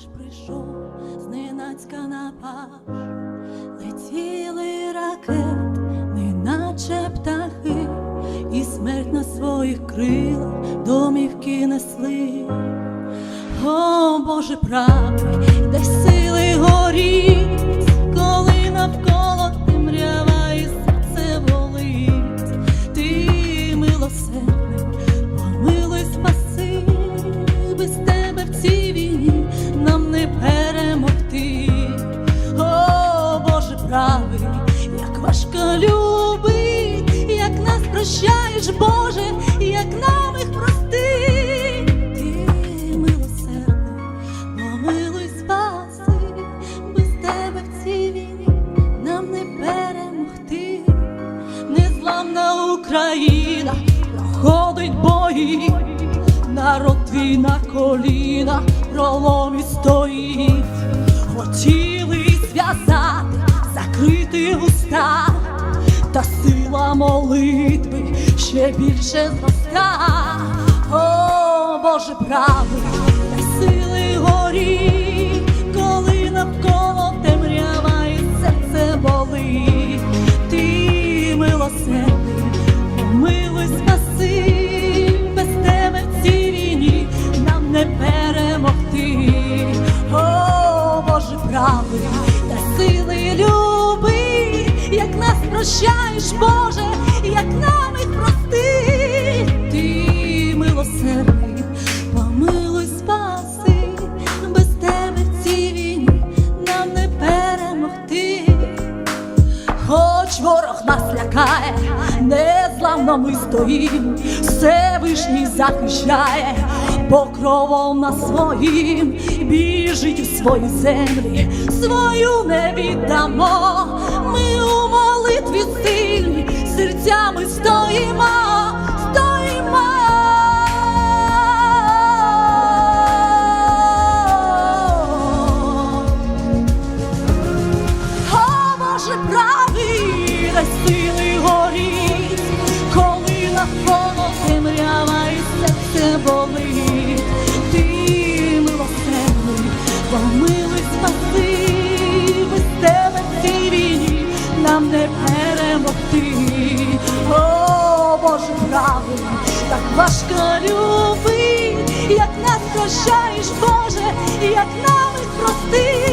ж прийшов зненацька напаш, летіли ракет, неначе птахи, і смерть на своїх крилах домівки несли, о Боже правий, дай сил. Прощаєш, Боже, як нам їх прости. Ти помилуй спаси, без тебе в цій нам не перемогти. Незламна Україна проходить бої, народ твій на коліна проломі стоїть, хотіли зв'язати, закрити уста, та сила молитви ще більше зроста. О, Боже правий, прощаєш, Боже, як нам їх прости, ти милосердний, помилуй спаси, без тебе в цій війні нам не перемогти. Хоч ворог нас лякає, незламно ми стоїм, Всевишній захищає, покровом на своїм, біжить у свої землі, свою не віддамо. Ми у молитві болить, ти милосердний, помилуй спаси, без тебе в цій війні нам не перемогти. О, Боже правий, так важко любить, як нас прощаєш, Боже, як нам їх прости,